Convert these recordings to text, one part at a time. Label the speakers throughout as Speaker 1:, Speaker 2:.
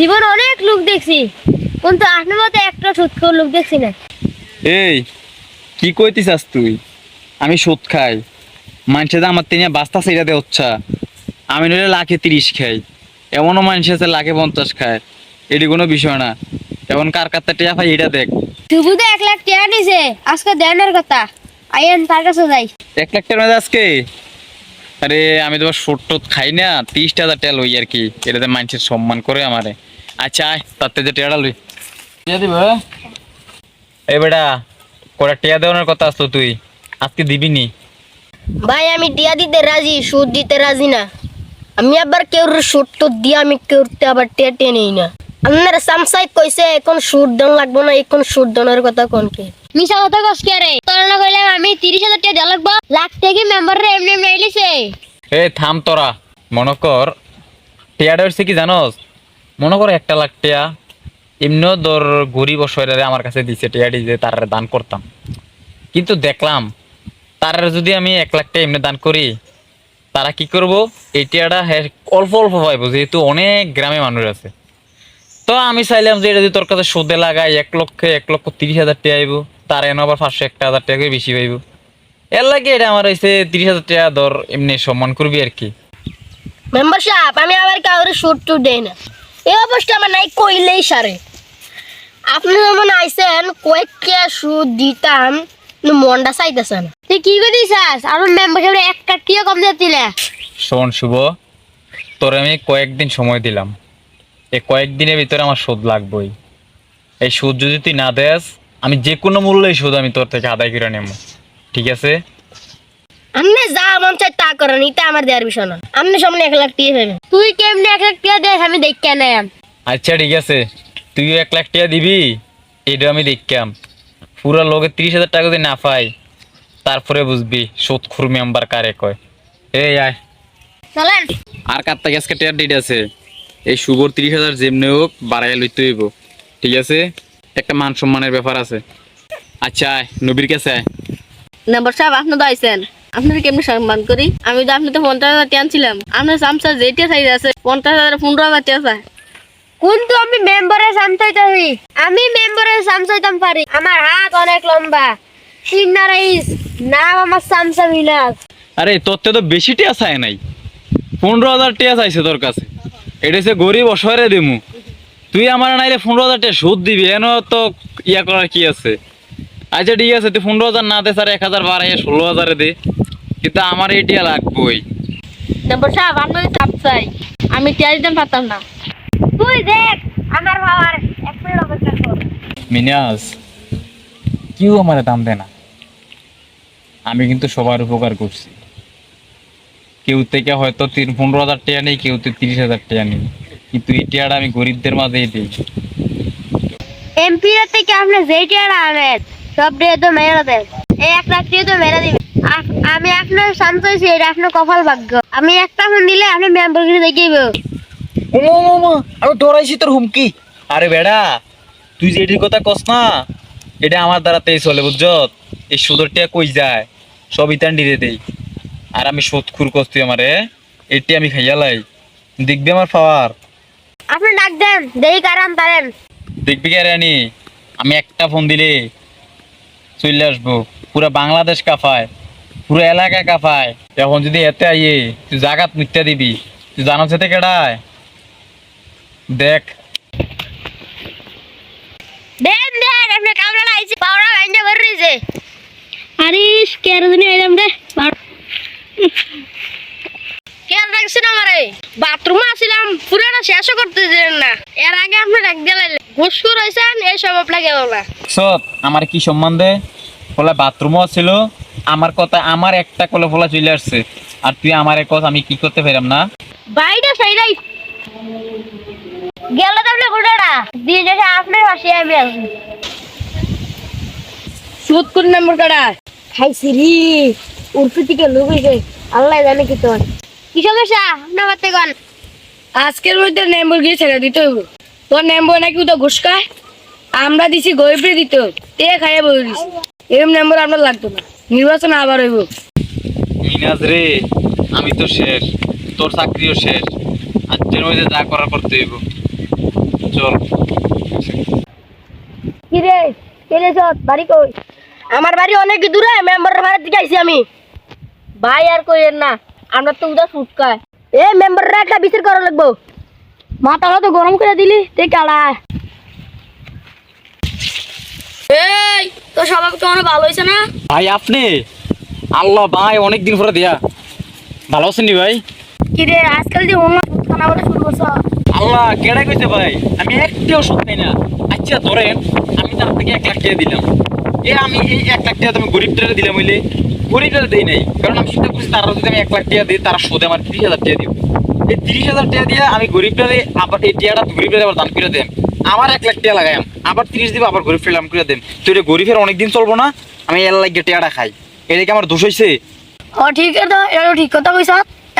Speaker 1: জীবন অনেক লোক দেখছি কিন্তু আপনার মতো একটা সুৎখর লোক দেখছি না।
Speaker 2: এই কি কইতিছাস তুই? আমি সুদ খাই। মানুষে যে আমার তিনে বাস্তা সেটা দে হচ্ছা। আমি নইলে লাখে তিরিশ খাই। এমনও মানুষ আছে লাখে পঞ্চাশ খায়। এটি কোনো বিষয় না। এখন কার কাছে টিয়া ভাই এটা দেখ।
Speaker 1: শুধু তো এক লাখ টাকা নিছে আজকে দেনের কথা। আইয়েন তার কাছে যাই।
Speaker 2: এক লাখ টাকা আজকে? আরে আমি তোমার সুট খাই না তিরিশ টাকা লই আর কি। এটাতে মানুষের সম্মান করে আমারে। আচ্ছা আয় তার থেকে টেয়াটা লই। দিব এই বেটা কটা টিয়া দেওয়ার কথা আসতো তুই? আজকে দিবি নি?
Speaker 1: ভাই আমি টিয়া দিতে রাজি সুদ দিতে রাজি না। আমি আবার কেউ সুদ তো দিয়ে আমি কেউতে আবার টিয়া টিয়া নেই না। আপনার সামসাই কইছে এখন সুদ দেন লাগবো না এখন সুদ দেনের কথা কোন কে মিশা কথা কস কে রে আমি তিরিশ হাজার টাকা লাগবো। লাখ রে এমনি এমনি আইলিছে
Speaker 2: এ, থাম তোরা মনে কর কি জানোস মনে কর একটা লাখ টিয়া এমনিও আমার কাছে দিছে যে তার দান করতাম কিন্তু দেখলাম তার যদি আমি এক লাখ টাকা এমনি দান করি তারা কি করব এই টিয়াটা হ্যাঁ অল্প অল্প পাইবো, যেহেতু অনেক গ্রামে মানুষ আছে। তো আমি চাইলাম যে এটা যদি তোর কাছে সুদে লাগাই, এক লক্ষে এক লক্ষ তিরিশ হাজার টাকা আইব তার এনে আবার পাঁচশো একটা হাজার টাকা বেশি পাইব। এর লাগে এটা আমার হয়েছে তিরিশ হাজার টাকা ধর এমনি সম্মান করবি আর কি।
Speaker 1: মেম্বার সাহেব আমি আবার কাউরে সুদ টুদ দেই না। এই অবস্থা আমার নাই কইলেই সারে। আপনি যেমন আইছেন কয়েকটা সুদ দিতাম মনটা চাইতেছে না। তুই কি করিস আমার মেম্বার সাহেব এক কাটিও কম দিলে।
Speaker 2: শোন শুভ তোর আমি কয়েকদিন সময় দিলাম। এই কয়েকদিনের ভিতরে আমার সুদ লাগবেই। এই সুদ যদি তুই না দেস আমি যে কোনো মূল্যেই সুদ আমি তোর থেকে আদায় করে নেব। ঠিক আছে?
Speaker 1: আপনি যা মন চাই তা করেন এটা আমার দেওয়ার বিষয় না। আপনি সামনে এক লাখ টিয়া পাবেন তুই কেমনি এক লাখ টিয়া দেখ আমি দেখ কেন
Speaker 2: আচ্ছা ঠিক আছে। তুইও এক লাখ টাকা দিবি এটা আমি দেখলাম পুরো লোকে তিরিশ হাজার টাকা যদি না পাই তারপরে বুঝবি সুদ খুর মেম্বার কারে কয়। এই আয়।
Speaker 1: চলেন।
Speaker 2: আর কার থেকে আজকে টেয়ার ডেট আছে? এই শুভর তিরিশ হাজার যেমনি হোক বাড়াই লইতে হইব। ঠিক আছে? একটা মান সম্মানের ব্যাপার আছে। আচ্ছা নবীর কাছে আয়।
Speaker 3: নাম্বার সাহেব আপনি তো আইসেন আপনার কেমনি সম্মান করি? আমি তো আপনি তো পঞ্চাশ হাজার টাকা ছিলাম আপনার সামসা যেটা সাইজ আছে পঞ্চাশ হাজার পনেরো হাজার টাকা চায়
Speaker 1: কিন্তু আমি মেম্বারের সামসাইতাছি আমি মেম্বারের সামসাইতাম পারি। আমার হাত অনেক লম্বা। সিনারাইজ নাম আমার সামসা মিনাস
Speaker 2: আরে তোর তো বেশি টিয়া চায় নাই। পনেরো হাজার টিয়া চাইছে তোর কাছে। এটা সে গরিব অসহায় দেমু। তুই আমার নাইলে পনেরো হাজার টাকা সুদ দিবি এন তো ইয়া করার কি আছে? আচ্ছা ঠিক আছে তুই পনেরো হাজার না দে স্যার এক হাজার বাড়াইয়া ষোলো হাজারে দে কিন্তু আমার এই টিয়া লাগবই
Speaker 3: সাহেব চাপ চাই আমি টিয়া দিতে পারতাম না।
Speaker 1: তুই দেখ আমার বাবার এক মিনিট অপেক্ষা কর।
Speaker 2: মিনাস কেউ আমার দাম দেয় না। আমি কিন্তু সবার উপকার করছি। কেউ থেকে হয়তো তিন পনেরো হাজার টাকা নেই কেউ তো তিরিশ হাজার টাকা নেই। কিন্তু এই টাকাটা আমি গরিবদের মাঝেই দিই।
Speaker 1: এমপি থেকে আপনি যেই টিয়াটা আনেন সব দিয়ে তো মেরে দেন। এই এক লাখ টিয়া তো মেরে দিবেন। আমি আপনার সামসাইছি এটা আপনার কপাল ভাগ্য। আমি একটা ফোন দিলে আপনি মেম্বারগিরি দেখিব
Speaker 2: আমি ডরাইছি তোর হুমকি। আরে বেড়া তুই যে এটির কথা কস না এটা আমার দ্বারাতেই চলে বুঝছ? এই সুদর টিয়া কই যায়? সব ইতান দিতে দেই। আর আমি সুদ খুর কস তুই আমারে এটি আমি খাইয়ালাই দেখবি আমার পাওয়ার।
Speaker 1: আপনি ডাক দেন দেরি কারান তারেন
Speaker 2: দেখবি কে রানি আমি একটা ফোন দিলে চলে আসব। পুরো বাংলাদেশ কাঁপায় পুরো এলাকা কাঁপায়। এখন যদি এতে আইয়ে তুই জাগাত মিথ্যা দিবি। তুই জানো সেতে কেডায় দেখ।
Speaker 1: দেন দেন আপনি কামলা আইছি পাওড়া গাইনা করে রইছে। আরে কেন জানি আইলাম রে। আমারে। বাথরুমে আসিলাম পুরানো শেষও করতে দিলেন না। এর আগে আপনি ডাক দিলেন ঘুষখুর হয়েছেন এই সব আপনাকে বলা?
Speaker 2: সব আমার কি সম্মান দে? বলে বাথরুমও ছিল আমার কথা আমার একটা কলে ফলা চলে আসছে। আর তুই আমার কথা আমি কি করতে পারলাম না?
Speaker 1: বাইরে সাইডাই গেল তো আপনি দিয়ে যেটা আপনার পাশে আমি আছি
Speaker 3: সুদ কোন নাম্বার কাটা
Speaker 1: খাইছি রি। উর্ফি থেকে লোক আল্লাহ জানে কি তোর। কি সমস্যা? আপনার বাতে গন
Speaker 3: আজকের মধ্যে নেম্বর গিয়ে ছেড়ে দিতে হইব। তোর নেম্বর নাকি তো ঘুষ খায়? আমরা দিছি গরিবরে দিতে তে খাইয়ে বলে দিছি। এরকম নেম্বর আপনার লাগতো না। নির্বাচন আবার হইব।
Speaker 2: মিনাজ রে আমি তো শেষ। তোর চাকরিও শেষ। আজকের মধ্যে যা করার করতে হইব।
Speaker 3: কি রে? কেলে বাড়ি কই?
Speaker 1: আমার বাড়ি অনেক দূরে। মেম্বারের বাড়ির দিকে আইছি আমি।
Speaker 3: ভাই আর কইেন না। আমরা তো উদা সুটকায়
Speaker 1: এ মেম্বাররা একটা বিচার করা লাগবো।
Speaker 3: মাথাটা তো গরম করে দিলি তে কালা এই তো সবাই তো অনেক ভালো হয়েছে না?
Speaker 2: ভাই আপনি? আল্লাহ ভাই অনেক দিন পরে দিয়া। ভালো আছেন নি ভাই?
Speaker 3: কি রে আজকাল যে অন্য খানা বলে শুরু করছ?
Speaker 2: আল্লাহ কেডা কইছে ভাই? আমি একটি ওষুধ খাই না। আচ্ছা ধরেন আমি তার থেকে এক লাখ টাকা দিলাম। এ আমি এই এক লাখ টাকা তুমি গরিবদের দিলাম হইলে গরিবদের দেই নাই কারণ আমি চিন্তা করছি তারা যদি আমি এক লাখ টাকা দিই তারা সুদে আমার তিরিশ হাজার টাকা দিব। এই তিরিশ হাজার টাকা দিয়ে আমি গরিবটারে আবার এই গরিবটারে আবার দান করে দেন আবার এক লাখ টাকা লাগাইম আবার তিরিশ দিব আবার গরিব ফেলাম করে দেন তো এটা গরিবের অনেকদিন চলবো না আমি এর লাগিয়ে টাকাটা খাই। এটা কি আমার দোষ হয়েছে
Speaker 3: ও ঠিক আছে এটা ঠিক কথা কইছ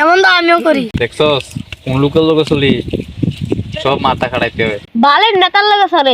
Speaker 3: এমন তো আমিও করি।
Speaker 2: দেখছস কোন লোকের লোকে চলি? সব মাথা খাটাইতে হবে।
Speaker 1: বালের নেতার লাগে স্যারে